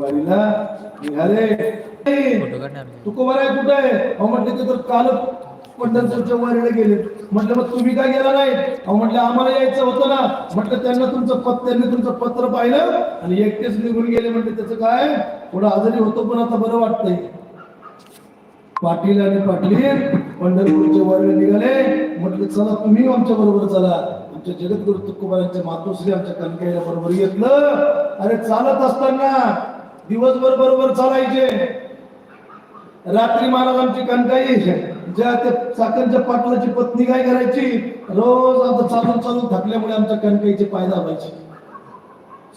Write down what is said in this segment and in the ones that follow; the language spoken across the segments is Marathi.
वारीला निघाले तुकोबाराय कुठे आहे? अहो म्हटलं ते तर काल पंढरपूरच्या वारीला गेले. म्हटलं मग तुम्ही काय गेला नाही? अहो म्हटलं आम्हाला यायचं होतं ना. म्हटलं त्यांना तुमचं पत्र त्यांनी तुमचं पत्र पाहिलं आणि एकटेच निघून गेले. म्हटलं त्याचं काय? थोडं आजारी होतो पण आता बरं वाटतंय. पाटील आणि पाटील पंढरपूरच्या वारीला निघाले. म्हटलं चला तुम्ही आमच्या बरोबर चला. आमच्या जगद्गुरु तुकोबारांच्या मातोश्री आमच्या कणकेला बरोबर घेतलं अरे चालत असताना दिवसभर बरोबर चालायचे. रात्री महाराज आमची कणकाई ज्या त्या चाकणच्या पाटलाची पत्नी काय करायची? रोज आमचं चालून चालून थकल्यामुळे आमच्या कणकाईचे पाय दाबायचे.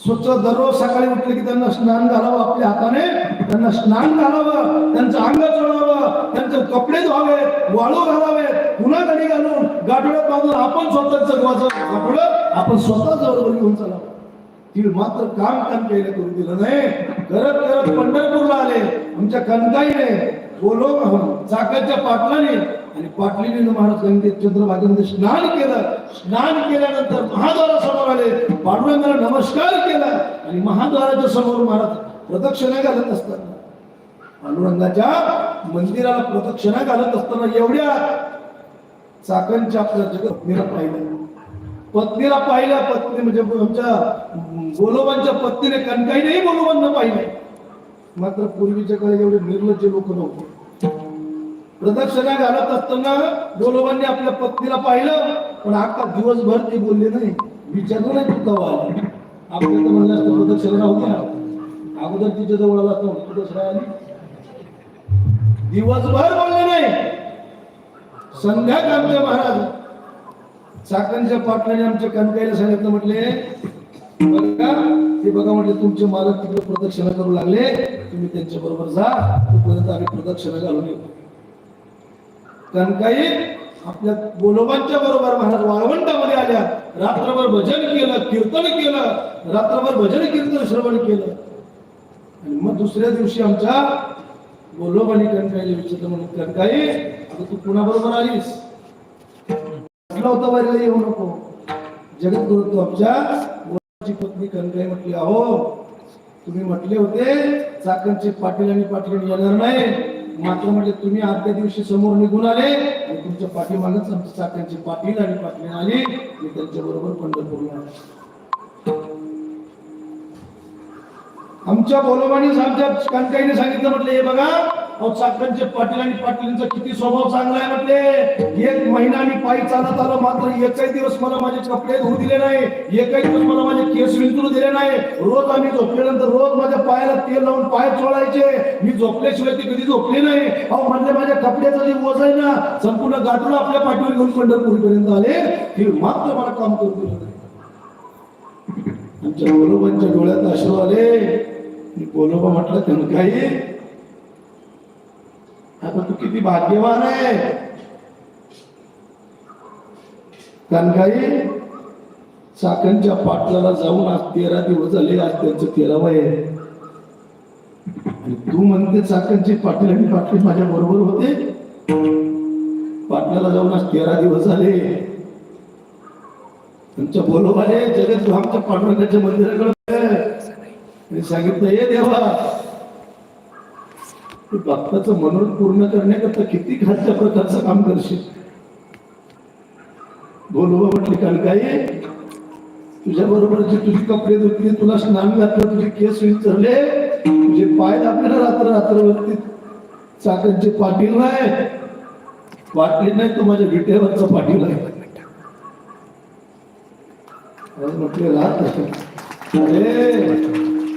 स्वच्छ दररोज सकाळी उठले की त्यांना स्नान घालावं आपल्या हाताने. त्यांना स्नान घालावं त्यांचं अंग चढावं त्यांचे कपडे धुवावे वाळू घालावे पुन्हा घालून गाठोड्यात बांधून आपण स्वतःच जगवाचं गाठोडं आपण स्वतः बरोबर घेऊन चालावं. ती मात्र काम काम केलं दिलं नाही. करत करत पंढरपूरला आले आमच्या कणकाईने बोलो चाकाच्या पाटलाने आणि पाटलीने महाराज गंगेत चंद्रभागेमध्ये स्नान केलं. स्नान केल्यानंतर महाद्वारासमोर आले पाडव्यांना नमस्कार केला आणि महाद्वाराच्या समोर महाराज प्रदक्षिणा घालत असताना पांडुरंगाच्या मंदिराला प्रदक्षिणा घालत असताना एवढ्या चाकांच्या आपल्या जगत पाहिलं. पत्नीला पाहिल्या पत्नी म्हणजे आमच्या गोलोबांच्या पत्नीने कणकाईनेही गोलोबांना पाहिले मात्र पूर्वीच्या काळी एवढे निर्लज्ज लोक नव्हते. प्रदक्षिणा घालत असताना गोलोबांनी आपल्या पत्नीला पाहिलं पण आता दिवसभर ते बोलले नाही. विचारलं नाही तू कवा आपल्या तर म्हणलं असतं प्रदक्षिणा होत्या अगोदर तिच्या जवळ आला असता प्रदक्षिणा आली. दिवसभर बोलले नाही. संध्याकाळचे महाराज चाकणच्या पाटलाने आमच्या कणकाईला सांगितलं म्हटले बघा ते बघा म्हटले तुमचे मालक तिकडे प्रदक्षिणा करू लागले तुम्ही त्यांच्या बरोबर जा तोपर्यंत आम्ही प्रदक्षिणा घालून येऊ. कणकाई आपल्या गोलोबांच्या बरोबर महाराज वाळवंटामध्ये आल्या रात्रभर भजन केलं कीर्तन केलं रात्रभर भजन कीर्तन श्रवण केलं. आणि मग दुसऱ्या दिवशी आमच्या बोलोबानी कणकाईला विचारलं म्हणून कणकाई आता तू कुणाबरोबर आलीस? म्हटलं होतं वारीला येऊ नको. जगद्गुरु तू आमच्या मुलाची पत्नी कनकाई म्हटली अहो तुम्ही म्हटले होते चाकणचे पाटील आणि पाटील येणार नाही. मात्र म्हटले तुम्ही आदल्या दिवशी समोर निघून आले आणि तुमच्या पाठीमागच आमचे चाकणचे पाटील आणि पाटील आली. मी त्यांच्या बरोबर पंढरपूरला आमच्या बोलोबानी आमच्या कणकाईने सांगितलं म्हटलं हे बघा अहो चाकणचे पाटील आणि पाटीलचा किती स्वभाव चांगला आहे म्हटले. एक महिना मी पायी चालत आलो मात्र एकही दिवस मला माझे कपडे धुवू दिले नाही. एकही दिवस मला माझे केस विंचरू दिले नाही. रोज आम्ही झोपल्यानंतर रोज माझ्या पायाला तेल लावून पाय चोळायचे. मी झोपल्याशिवाय ते कधी झोपले नाही. अहो म्हणले माझ्या कपड्याचा जे ओझ आहे ना संपूर्ण गाठून आपल्या पाठीवर घेऊन पंढरपूर पर्यंत आले. ते मात्र मला काम करू दिलं आमच्या गोलोबांच्या डोळ्यात अश्रू आले. मी बोलोबा म्हटलं त्यानं काही आता तू किती भाग्यवान आहे. कणकाई चाकणच्या पाटलाला जाऊन आज तेरा दिवस झाले आज त्यांचं तेरावं आहे. आणि तू म्हणते चाकणचे पाटील आणि पाटील माझ्या बरोबर होते? पाटलाला जाऊन आज तेरा दिवस झाले. तुमच्या बोलोबाने जगत आमच्या पांडुरंगाच्या मंदिराकडे. सांगितलं हे देवा. तू भक्ताचं मनोरथ पूर्ण करण्याकरता किती खालच्या प्रकारचं काम करशील? बोलवा म्हटले कारण काय तुझ्या बरोबर जे तुझी कपडे धुतले तुला स्नान घातलं तुझे केस विचारले तुझे पाय दाबले रात्र रात्रवरती चाकांचे पाटील नाही पाटील नाही तू माझ्या विटेवरचा पाटील आहे. म्हटले राहत अरे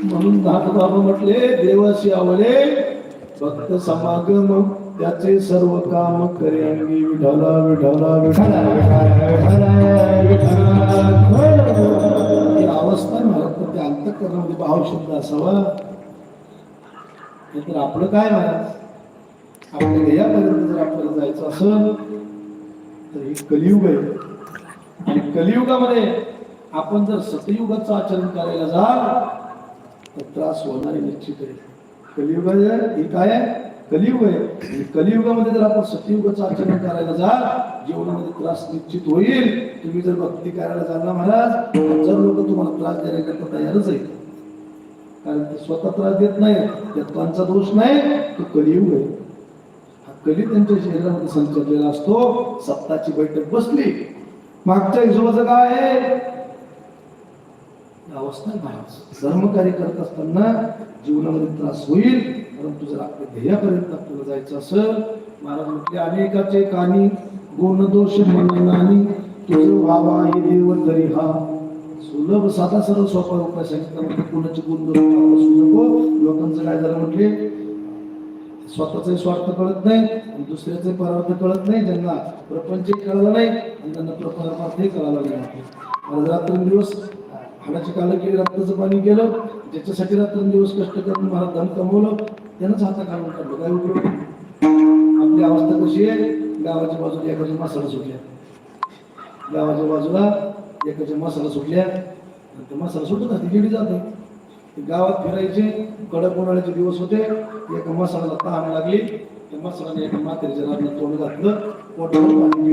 म्हणून नाथ बाबा म्हटले देवाशी आवडे भक्त समागम त्याचे सर्व काम करे अंगी विठाला विठाला विठाला ही अवस्था महाराज पण अंतकरणामध्ये भाव शब्द असावा. नाहीतर आपलं काय महाराज आपल्या ध्येयापर्यंत जर आपल्याला जायचं असेल तर हे कलियुग आहे. आणि कलियुगामध्ये आपण जर सतयुगाचं आचरण करायला जाल तर त्रास होणार निश्चित आहे कलियुग हे काय आहे? कलियुग आहे. कलियुगामध्ये जर आपण सत्ययुगाचं आचरण करायला जाल जीवनामध्ये त्रास निश्चित होईल. तुम्ही जर भक्ती करायला जाणार महाराज जर लोक तुम्हाला त्रास देण्याकरता तयारच आहे कारण ते स्वतः त्रास देत नाही त्यात त्यांचा दोष नाही तो कलियुग आहे. हा कली त्यांच्या शरीरामध्ये संचरलेला असतो. सत्ताची बैठक बसली. मागच्या हिशोबाचं काय आहे? अवस्था नाही. धर्मकार्य करत असताना जीवनामध्ये त्रास होईल परंतु जर आपल्या ध्येयापर्यंत आपल्याला जायचं असेल महाराज म्हटले अनेकाचे कानी गुण दोष म्हणून तुझं व्हावा हे देव तरी हा. सुलभ साधा सरळ सोपा उपाय सांगितला म्हणजे कुणाचे गुण दोष नको. लोकांचं काय झालं म्हटले? स्वतःचे स्वार्थ कळत नाही आणि दुसऱ्याचे परार्थ कळत नाही. ज्यांना प्रपंच कळलं नाही आणि त्यांना प्रपंच कळायला नाही मला रात्रंदिवस हाडाची कालं केली रक्ताचं पाणी केलं ज्याच्यासाठी रात्रंदिवस कष्ट करून मला धन कमवलं त्यानंच हाता काढून काढलं. काय उपयोग? आपली अवस्था कशी आहे? गावाच्या बाजूला एकाच्या मसाला सुटल्या. गावाच्या बाजूला एकाच्या मसाला सुटल्या. आणि मसाला सुटत असते गेली जाते. गावात फिरायचे कडक उन्हाळ्याचे दिवस होते. एका मसाल्याला तहान लागली. त्या मसाल्याने एका मातेच्या रानात तोंड घातलं. पोटावर